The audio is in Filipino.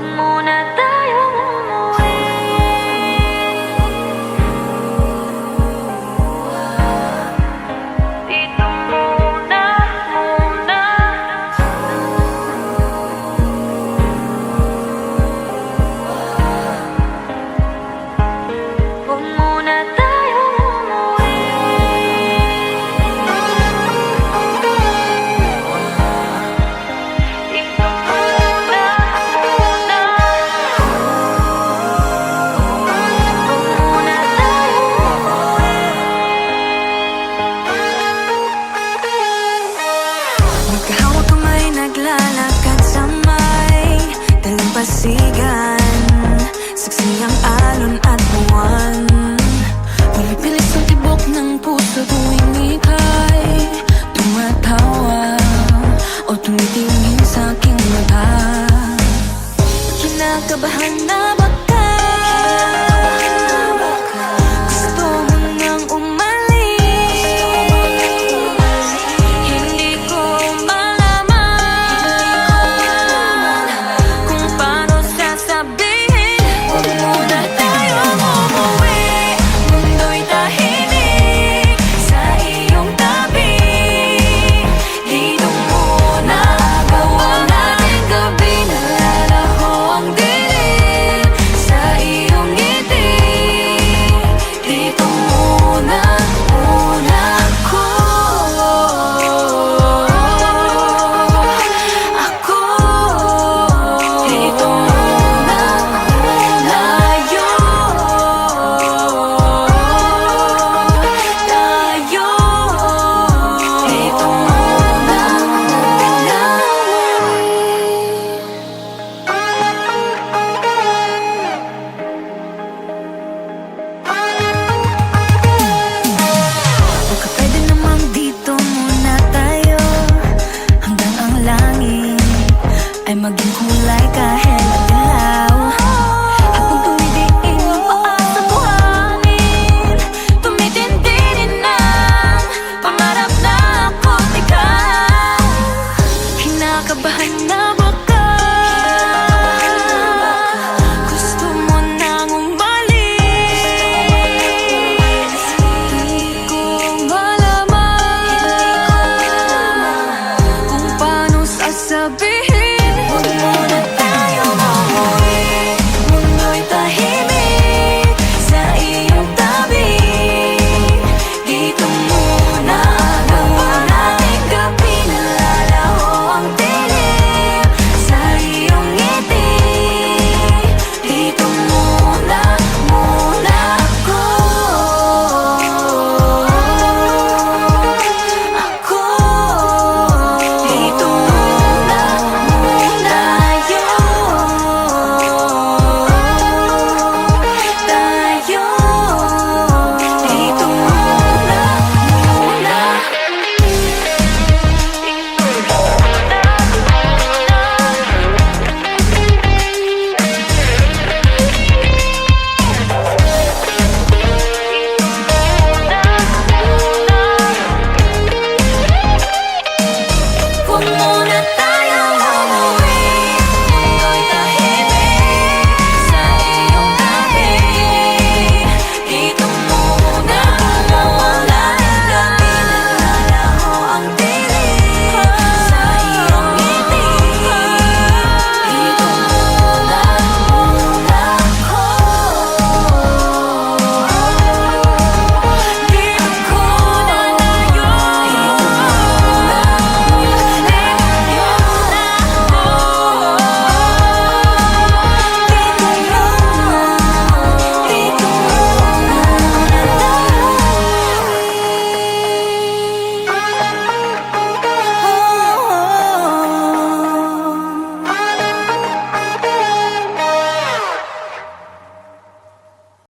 يضمون Bigat ng puso tuwing ika'y Tumatawa O tumitingin sa'king mata Kinakabahan na ba? kinakabahan na ba ka? Gusto mo nang umalis Hindi ko malaman Kung paano sasabihin Huwag mo